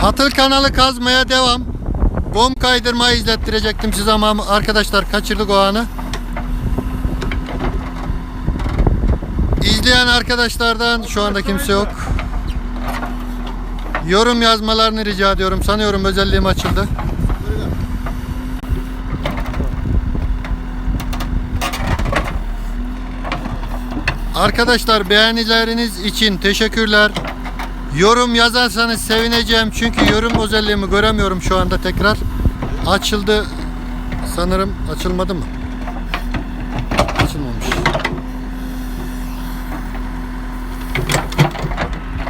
Hatır kanalı kazmaya devam. Bom kaydırmayı izlettirecektim size ama arkadaşlar kaçırdık o anı. İzleyen arkadaşlardan şu anda kimse yok. Yorum yazmalarını rica ediyorum. Sanıyorum özelliğim açıldı. Arkadaşlar beğenileriniz için teşekkürler. Yorum yazarsanız sevineceğim çünkü yorum özelliğimi göremiyorum şu anda tekrar. Açıldı sanırım açılmadı mı? Açılmamış.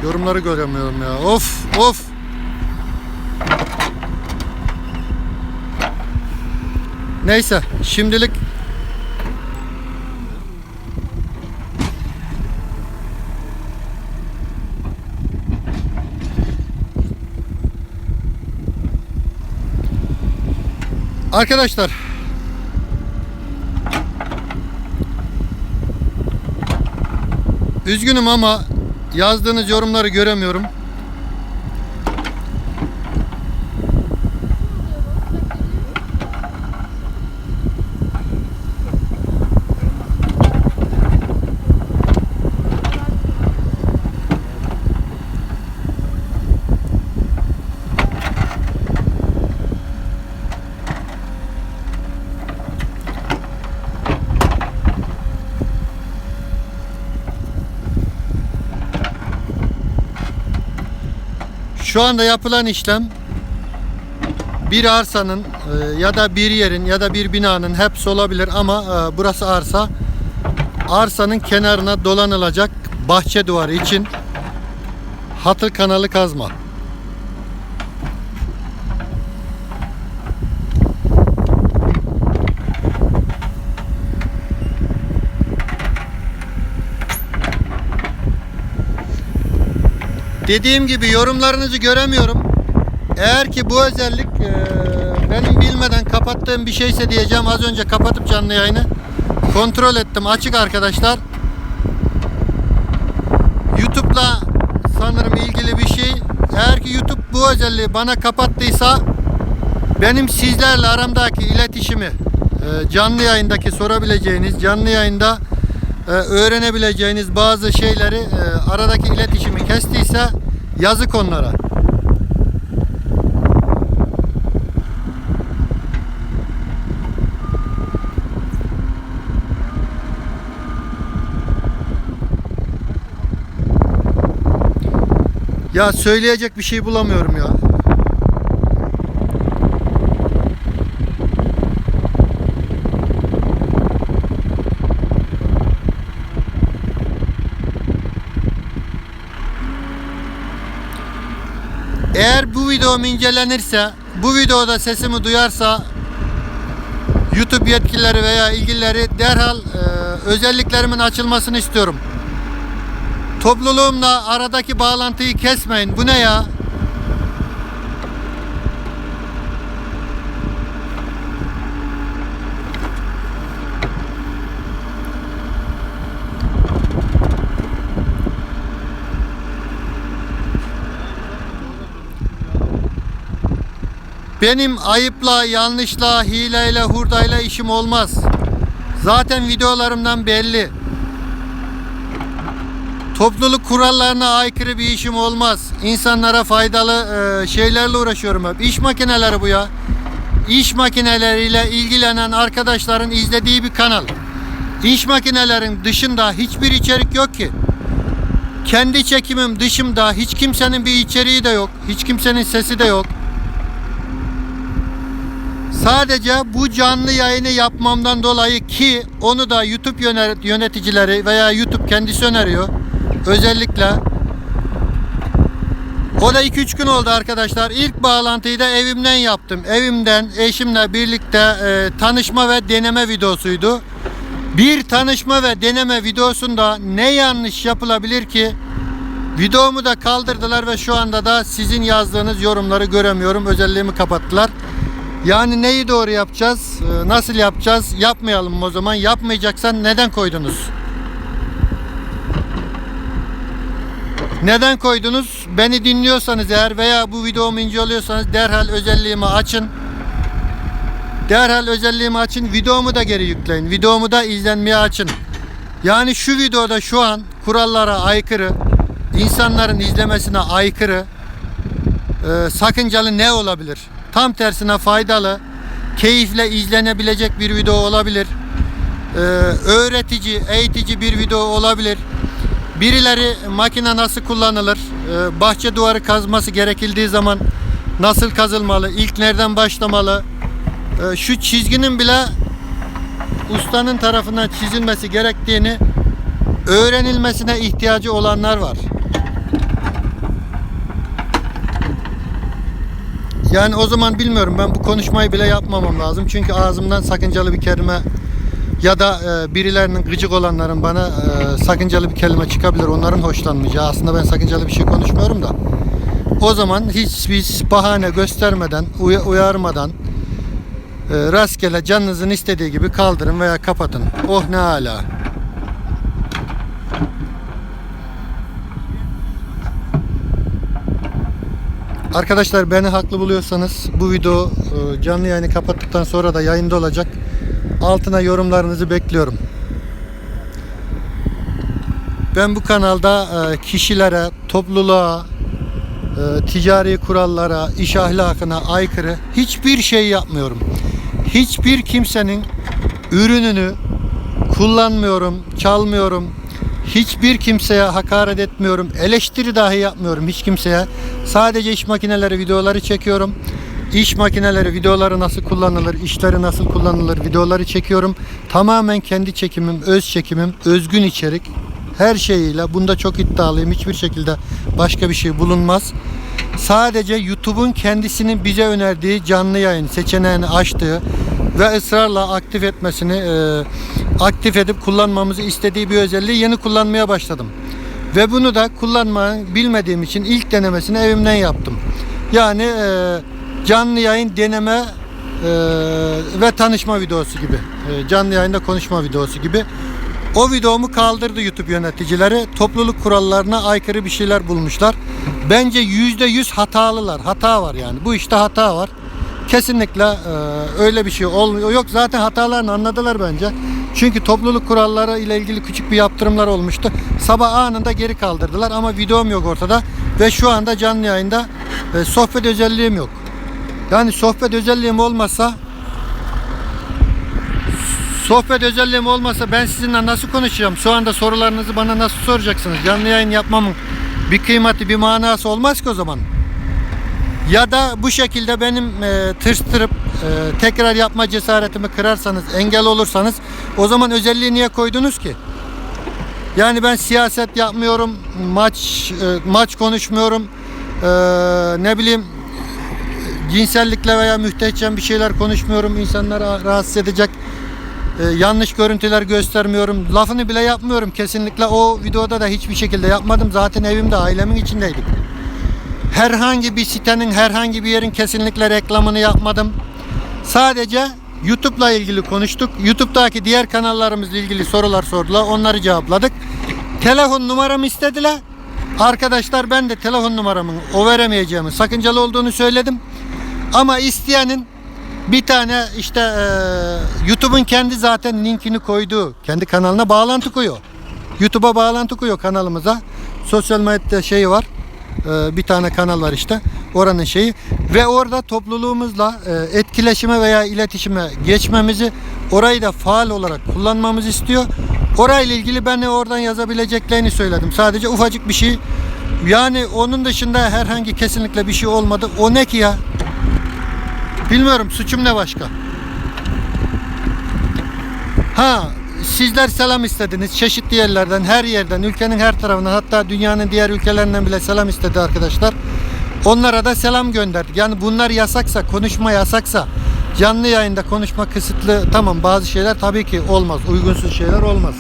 Yorumları göremiyorum ya. Of of. Neyse şimdilik Arkadaşlar Üzgünüm ama yazdığınız yorumları göremiyorum. Şu anda yapılan işlem bir arsanın e, ya da bir yerin ya da bir binanın hepsi olabilir ama e, burası arsa. Arsanın kenarına dolanılacak bahçe duvarı için hatır kanalı kazma. Dediğim gibi yorumlarınızı göremiyorum. Eğer ki bu özellik e, benim bilmeden kapattığım bir şeyse diyeceğim. Az önce kapatıp canlı yayını kontrol ettim. Açık arkadaşlar. YouTube'la sanırım ilgili bir şey. Eğer ki YouTube bu özelliği bana kapattıysa benim sizlerle aramdaki iletişimi e, canlı yayındaki sorabileceğiniz, canlı yayında e, öğrenebileceğiniz bazı şeyleri e, aradaki iletişimi kestiyse yazık onlara. Ya söyleyecek bir şey bulamıyorum ya. Eğer bu videom incelenirse, bu videoda sesimi duyarsa YouTube yetkilileri veya ilgilileri derhal e, özelliklerimin açılmasını istiyorum. Topluluğumla aradaki bağlantıyı kesmeyin. Bu ne ya? Benim ayıpla, yanlışla, hileyle, hurdayla işim olmaz. Zaten videolarımdan belli. Topluluk kurallarına aykırı bir işim olmaz. İnsanlara faydalı e, şeylerle uğraşıyorum hep. İş makineleri bu ya. İş makineleriyle ilgilenen arkadaşların izlediği bir kanal. İş makinelerin dışında hiçbir içerik yok ki. Kendi çekimim dışımda hiç kimsenin bir içeriği de yok. Hiç kimsenin sesi de yok. Sadece bu canlı yayını yapmamdan dolayı ki onu da YouTube yöne- yöneticileri veya YouTube kendisi öneriyor. Özellikle o da 2-3 gün oldu arkadaşlar. İlk bağlantıyı da evimden yaptım. Evimden eşimle birlikte e, tanışma ve deneme videosuydu. Bir tanışma ve deneme videosunda ne yanlış yapılabilir ki? Videomu da kaldırdılar ve şu anda da sizin yazdığınız yorumları göremiyorum. Özelliğimi kapattılar. Yani neyi doğru yapacağız? Ee, Nasıl yapacağız? Yapmayalım o zaman. Yapmayacaksan neden koydunuz? Neden koydunuz? beni dinliyorsanız eğer veya bu videomu inceliyorsanız derhal özelliğimi açın. Derhal özelliğimi açın. Videomu da geri yükleyin. Videomu da izlenmeye açın. Yani şu videoda şu an kurallara aykırı, insanların izlemesine aykırı, e, sakıncalı ne olabilir? Tam tersine faydalı, keyifle izlenebilecek bir video olabilir. E, öğretici, eğitici bir video olabilir. Birileri makine nasıl kullanılır, e, bahçe duvarı kazması gerekildiği zaman nasıl kazılmalı, ilk nereden başlamalı, e, şu çizginin bile ustanın tarafından çizilmesi gerektiğini öğrenilmesine ihtiyacı olanlar var. Yani o zaman bilmiyorum ben bu konuşmayı bile yapmamam lazım. Çünkü ağzımdan sakıncalı bir kelime ya da e, birilerinin gıcık olanların bana e, sakıncalı bir kelime çıkabilir. Onların hoşlanmayacağı. Aslında ben sakıncalı bir şey konuşmuyorum da. O zaman hiç biz bahane göstermeden, uya- uyarmadan e, rastgele canınızın istediği gibi kaldırın veya kapatın. Oh ne ala. Arkadaşlar beni haklı buluyorsanız bu video e, canlı yayını kapattıktan sonra da yayında olacak. Altına yorumlarınızı bekliyorum. Ben bu kanalda e, kişilere, topluluğa, e, ticari kurallara, iş ahlakına aykırı hiçbir şey yapmıyorum. Hiçbir kimsenin ürününü kullanmıyorum, çalmıyorum. Hiçbir kimseye hakaret etmiyorum. Eleştiri dahi yapmıyorum hiç kimseye. Sadece iş makineleri videoları çekiyorum. İş makineleri videoları nasıl kullanılır, işleri nasıl kullanılır videoları çekiyorum. Tamamen kendi çekimim, öz çekimim, özgün içerik. Her şeyiyle bunda çok iddialıyım. Hiçbir şekilde başka bir şey bulunmaz. Sadece YouTube'un kendisinin bize önerdiği canlı yayın seçeneğini açtığı ve ısrarla aktif etmesini e, aktif edip kullanmamızı istediği bir özelliği yeni kullanmaya başladım. Ve bunu da kullanmayı bilmediğim için ilk denemesini evimden yaptım. Yani e, canlı yayın deneme e, ve tanışma videosu gibi. E, canlı yayında konuşma videosu gibi. O videomu kaldırdı YouTube yöneticileri. Topluluk kurallarına aykırı bir şeyler bulmuşlar. Bence yüzde yüz hatalılar. Hata var yani. Bu işte hata var. Kesinlikle e, öyle bir şey olmuyor. Yok zaten hatalarını anladılar bence. Çünkü topluluk kuralları ile ilgili küçük bir yaptırımlar olmuştu. Sabah anında geri kaldırdılar ama videom yok ortada. Ve şu anda canlı yayında e, sohbet özelliğim yok. Yani sohbet özelliğim olmasa Sohbet özelliğim olmasa ben sizinle nasıl konuşacağım? Şu anda sorularınızı bana nasıl soracaksınız? Canlı yayın yapmamın bir kıymeti, bir manası olmaz ki o zaman. Ya da bu şekilde benim e, tırstırıp e, tekrar yapma cesaretimi kırarsanız, engel olursanız o zaman özelliği niye koydunuz ki? Yani ben siyaset yapmıyorum, maç e, maç konuşmuyorum, e, ne bileyim cinsellikle veya müstehcen bir şeyler konuşmuyorum, insanları rahatsız edecek e, yanlış görüntüler göstermiyorum. Lafını bile yapmıyorum kesinlikle. O videoda da hiçbir şekilde yapmadım. Zaten evimde ailemin içindeydik. Herhangi bir sitenin, herhangi bir yerin kesinlikle reklamını yapmadım. Sadece YouTube'la ilgili konuştuk. YouTube'daki diğer kanallarımızla ilgili sorular sordular. Onları cevapladık. Telefon numaramı istediler. Arkadaşlar ben de telefon numaramı o veremeyeceğimi sakıncalı olduğunu söyledim. Ama isteyenin bir tane işte e, YouTube'un kendi zaten linkini koyduğu kendi kanalına bağlantı koyuyor. YouTube'a bağlantı koyuyor kanalımıza. Sosyal medyada şeyi var. E, bir tane kanal var işte. Oranın şeyi ve orada topluluğumuzla e, etkileşime veya iletişime geçmemizi orayı da faal olarak kullanmamızı istiyor. Orayla ilgili ben oradan yazabileceklerini söyledim. Sadece ufacık bir şey. Yani onun dışında herhangi kesinlikle bir şey olmadı. O ne ki ya? Bilmiyorum suçum ne başka. Ha sizler selam istediniz çeşitli yerlerden her yerden ülkenin her tarafından hatta dünyanın diğer ülkelerinden bile selam istedi arkadaşlar. Onlara da selam gönderdik. Yani bunlar yasaksa konuşma yasaksa canlı yayında konuşma kısıtlı tamam bazı şeyler tabii ki olmaz uygunsuz şeyler olmaz.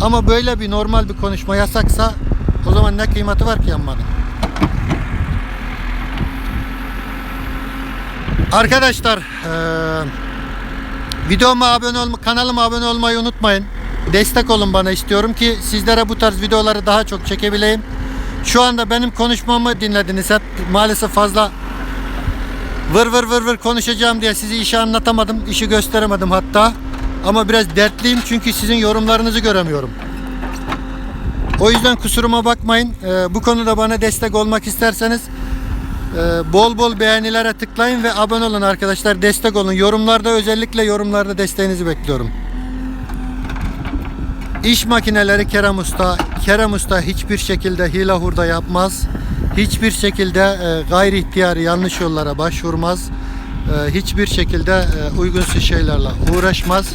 Ama böyle bir normal bir konuşma yasaksa o zaman ne kıymeti var ki yanmanın? Arkadaşlar eee videoma abone olma, kanalıma abone olmayı unutmayın. Destek olun bana istiyorum ki sizlere bu tarz videoları daha çok çekebileyim. Şu anda benim konuşmamı dinlediniz hep. Maalesef fazla vır vır vır vır konuşacağım diye sizi işi anlatamadım. işi gösteremedim hatta. Ama biraz dertliyim çünkü sizin yorumlarınızı göremiyorum. O yüzden kusuruma bakmayın. Ee, bu konuda bana destek olmak isterseniz e, bol bol beğenilere tıklayın ve abone olun arkadaşlar. Destek olun. Yorumlarda özellikle yorumlarda desteğinizi bekliyorum. İş makineleri Kerem Usta. Kerem Usta hiçbir şekilde hile hurda yapmaz. Hiçbir şekilde e, gayri ihtiyari yanlış yollara başvurmaz. E, hiçbir şekilde e, uygunsuz şeylerle uğraşmaz.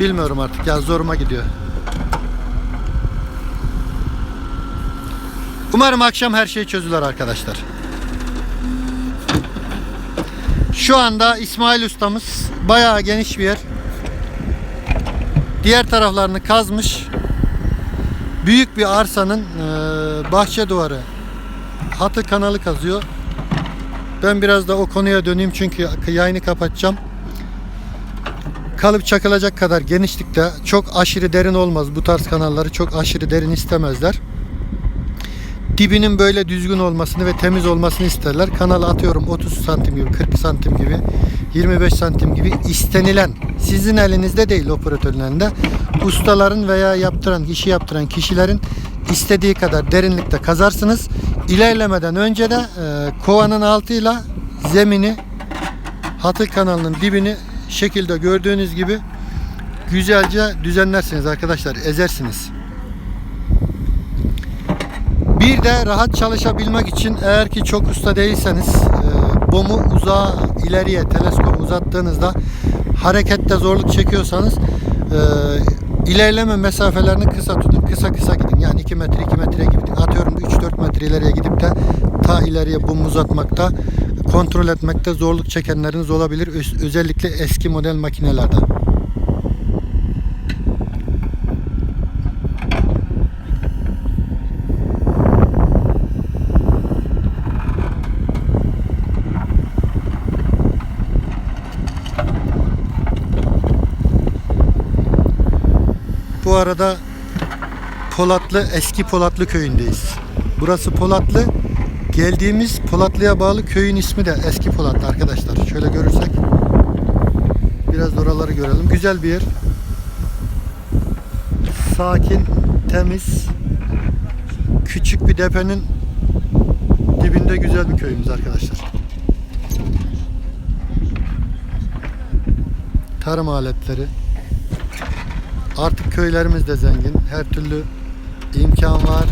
Bilmiyorum artık ya zoruma gidiyor. Umarım akşam her şey çözülür arkadaşlar. Şu anda İsmail ustamız bayağı geniş bir yer. Diğer taraflarını kazmış. Büyük bir arsanın eee, bahçe duvarı hatı kanalı kazıyor. Ben biraz da o konuya döneyim çünkü yayını kapatacağım. Kalıp çakılacak kadar genişlikte çok aşırı derin olmaz. Bu tarz kanalları çok aşırı derin istemezler dibinin böyle düzgün olmasını ve temiz olmasını isterler. Kanala atıyorum 30 santim gibi, 40 santim gibi, 25 santim gibi istenilen sizin elinizde değil operatörün elinde. Ustaların veya yaptıran, işi yaptıran kişilerin istediği kadar derinlikte kazarsınız. İlerlemeden önce de e, kovanın altıyla zemini hatı kanalının dibini şekilde gördüğünüz gibi güzelce düzenlersiniz arkadaşlar. Ezersiniz. Bir de rahat çalışabilmek için eğer ki çok usta değilseniz e, bomu uzağa ileriye teleskop uzattığınızda harekette zorluk çekiyorsanız e, ilerleme mesafelerini kısa tutun. Kısa kısa gidin. Yani 2 metre 2 metre gibi atıyorum 3-4 metre ileriye gidip de ta ileriye bomu uzatmakta kontrol etmekte zorluk çekenleriniz olabilir. Öz- özellikle eski model makinelerde. Bu arada Polatlı eski Polatlı köyündeyiz. Burası Polatlı. Geldiğimiz Polatlı'ya bağlı köyün ismi de eski Polatlı arkadaşlar. Şöyle görürsek biraz oraları görelim. Güzel bir yer. Sakin, temiz, küçük bir depenin dibinde güzel bir köyümüz arkadaşlar. Tarım aletleri, Artık köylerimiz de zengin. Her türlü imkan var.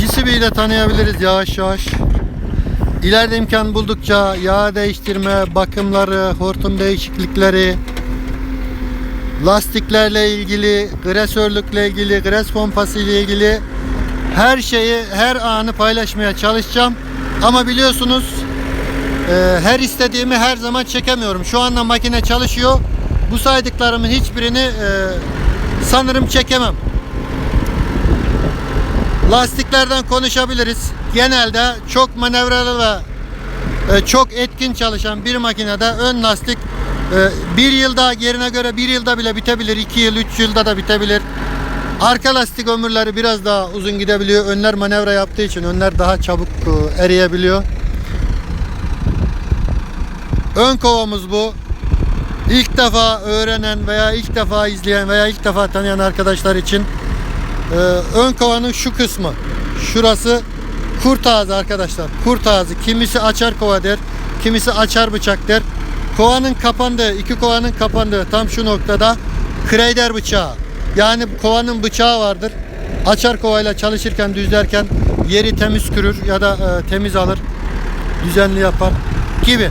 Jisibi'yi de tanıyabiliriz yavaş yavaş. İleride imkan buldukça yağ değiştirme, bakımları, hortum değişiklikleri, lastiklerle ilgili, gresörlükle ilgili, gres pompası ile ilgili her şeyi, her anı paylaşmaya çalışacağım. Ama biliyorsunuz ee, her istediğimi her zaman çekemiyorum. Şu anda makine çalışıyor. Bu saydıklarımın hiçbirini e, sanırım çekemem. Lastiklerden konuşabiliriz. Genelde çok manevralı ve e, çok etkin çalışan bir makinede ön lastik e, bir yılda yerine göre bir yılda bile bitebilir. iki yıl, üç yılda da bitebilir. Arka lastik ömürleri biraz daha uzun gidebiliyor. Önler manevra yaptığı için önler daha çabuk e, eriyebiliyor. Ön kovamız bu. İlk defa öğrenen veya ilk defa izleyen veya ilk defa tanıyan arkadaşlar için e, ön kovanın şu kısmı. Şurası kurt ağzı arkadaşlar. Kurt ağzı. Kimisi açar kova der. Kimisi açar bıçak der. Kovanın kapandığı, iki kovanın kapandığı tam şu noktada kreyder bıçağı. Yani kovanın bıçağı vardır. Açar kovayla çalışırken düzlerken yeri temiz kürür ya da e, temiz alır. Düzenli yapar gibi.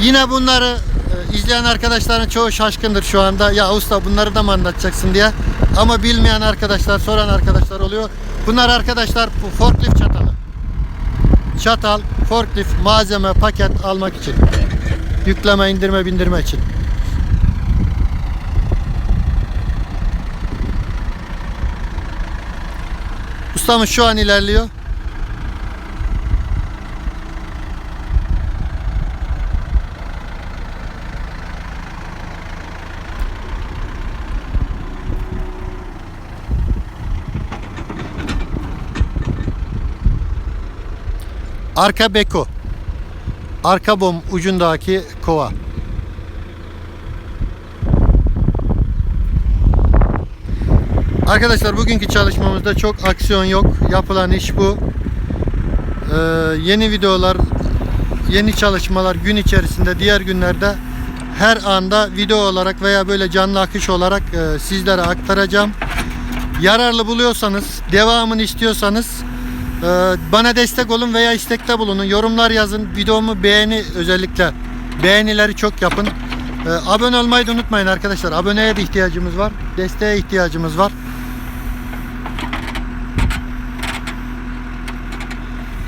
Yine bunları e, izleyen arkadaşların çoğu şaşkındır şu anda. Ya usta bunları da mı anlatacaksın diye. Ama bilmeyen arkadaşlar, soran arkadaşlar oluyor. Bunlar arkadaşlar bu forklift çatalı. Çatal, forklift, malzeme, paket almak için. Yükleme, indirme, bindirme için. Ustamız şu an ilerliyor. Arka beko. Arka bom ucundaki kova. Arkadaşlar bugünkü çalışmamızda çok aksiyon yok. Yapılan iş bu. Ee, yeni videolar, yeni çalışmalar gün içerisinde, diğer günlerde her anda video olarak veya böyle canlı akış olarak e, sizlere aktaracağım. Yararlı buluyorsanız, devamını istiyorsanız bana destek olun veya istekte bulunun. Yorumlar yazın. Videomu beğeni özellikle. Beğenileri çok yapın. E, abone olmayı da unutmayın arkadaşlar. Aboneye de ihtiyacımız var. Desteğe ihtiyacımız var.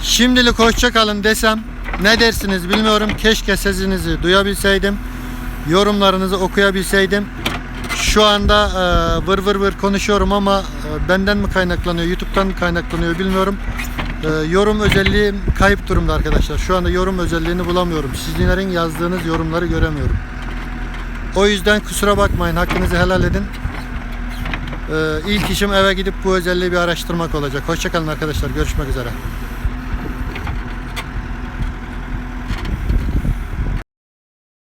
Şimdilik hoşça kalın desem ne dersiniz bilmiyorum. Keşke sesinizi duyabilseydim. Yorumlarınızı okuyabilseydim. Şu anda e, vır vır vır konuşuyorum ama e, benden mi kaynaklanıyor, YouTube'dan mı kaynaklanıyor bilmiyorum. E, yorum özelliği kayıp durumda arkadaşlar. Şu anda yorum özelliğini bulamıyorum. Sizlerin yazdığınız yorumları göremiyorum. O yüzden kusura bakmayın. Hakkınızı helal edin. E, ilk işim eve gidip bu özelliği bir araştırmak olacak. Hoşçakalın arkadaşlar. Görüşmek üzere.